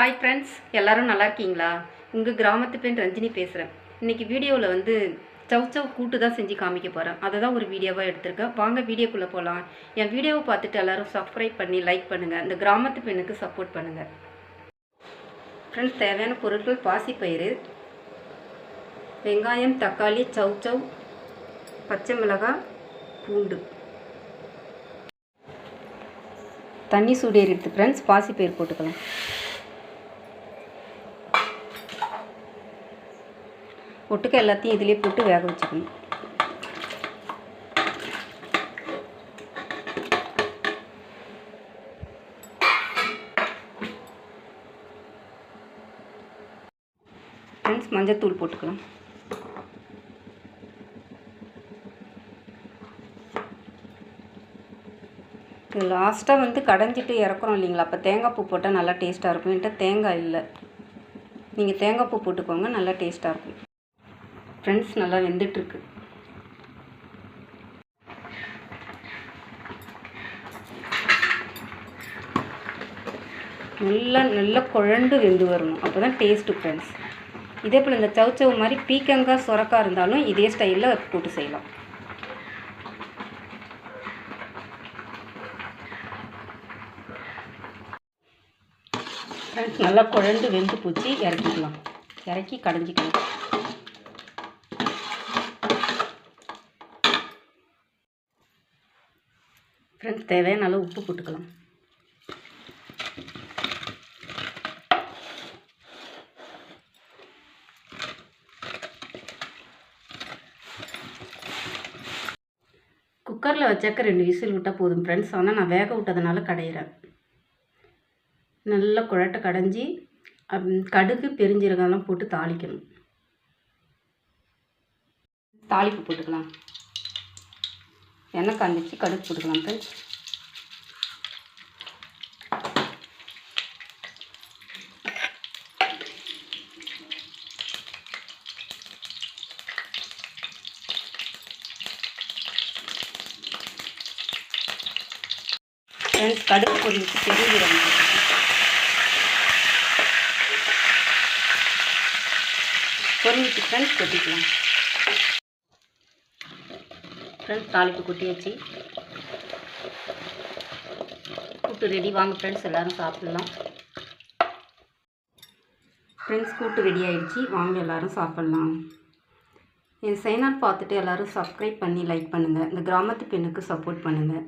Hi friends எல்லோரும் நல்லா இருக்கீங்களா? உங்கள் கிராமத்து பெண் ரஞ்சினி பேசுகிறேன் இன்றைக்கி வீடியோவில் வந்து சவ் சவ் கூட்டு தான் செஞ்சு காமிக்க போகிறேன் அதை தான் ஒரு வீடியோவாக எடுத்திருக்கேன். வாங்க வீடியோக்குள்ளே போகலாம் என் வீடியோவை பார்த்துட்டு எல்லோரும் சப்ஸ்கிரைப் பண்ணி லைக் பண்ணுங்கள் இந்த கிராமத்து பெண்ணுக்கு சப்போர்ட் பண்ணுங்கள் ஃப்ரெண்ட்ஸ் தேவையான பொருட்கள் பாசிப்பயிறு வெங்காயம் தக்காளி சவ் சவ் பச்சை மிளகாய் பூண்டு. தண்ணி சூடேறி எடுத்து ஃப்ரெண்ட்ஸ் பாசிப்பயிறு போட்டுக்கலாம். ஒட்டுக்க எல்லாத்தையும் இதிலே போட்டு வேக வச்சுக்கணும். ஃப்ரெண்ட்ஸ் மஞ்சத்தூள் போட்டுக்கலாம். இது லாஸ்ட்டாக வந்து கடைஞ்சிட்டு இறக்குறோம் இல்லைங்களா? அப்போ தேங்காய் பூ போட்டால் நல்லா டேஸ்ட்டாக இருக்கும். என்கிட்ட தேங்காய் இல்லை. நீங்கள் தேங்காய் பூ போட்டுக்கோங்க நல்லா டேஸ்ட்டாக இருக்கும். ஃப்ரெண்ட்ஸ் நல்லா வெந்துட்டுருக்கு. நல்லா நல்லா குழண்டு வெந்து வரணும். அப்போ தான் டேஸ்ட்டு ஃப்ரெண்ட்ஸ் இதே போல் இந்த சவுச்சவு மாதிரி பீக்கங்காய் சுரக்காய் இருந்தாலும் இதே ஸ்டைலில் போட்டு செய்யலாம். ஃப்ரெண்ட்ஸ் நல்லா குழண்டு வெந்து பூச்சி. இறக்கிக்கலாம். இறக்கி கடைஞ்சிக்கலாம். ஃப்ரெண்ட்ஸ் தேவையான அளவு உப்பு போட்டுக்கலாம். குக்கரில் வச்சாக்க ரெண்டு விசில் விட்டால் போதும் ஃப்ரெண்ட்ஸ் ஆனால் நான் வேக விட்டதுனால கடையிறேன் நல்லா குழட்ட கடைஞ்சி கடுகு பெருஞ்சீரகம்லாம் போட்டு தாளிக்கணும். தாளிப்பு போட்டுக்கலாம். எண்ணெய் காஞ்சிச்சு கடுகு போட்டுக்கலாம் ஃப்ரெண்ட்ஸ் ஃப்ரெண்ட்ஸ் கடுகு பொரிச்சு தெரிஞ்சிடும் போட்டுக்கலாம். ஃப்ரெண்ட்ஸ் கொட்டிக்கலாம். ஃப்ரெண்ட்ஸ் தாளிப்பு கொட்டியாச்சு கூட்டு ரெடி வாங்க ஃப்ரெண்ட்ஸ் எல்லோரும் சாப்பிட்லாம். ஃப்ரெண்ட்ஸ் கூட்டு ரெடி ஆகிடுச்சி வாங்க எல்லோரும் சாப்பிட்லாம். என் சைனார் பார்த்துட்டு எல்லோரும் சப்ஸ்கிரைப் பண்ணி லைக் பண்ணுங்கள் இந்த கிராமத்து பெண்ணுக்கு சப்போர்ட் பண்ணுங்கள்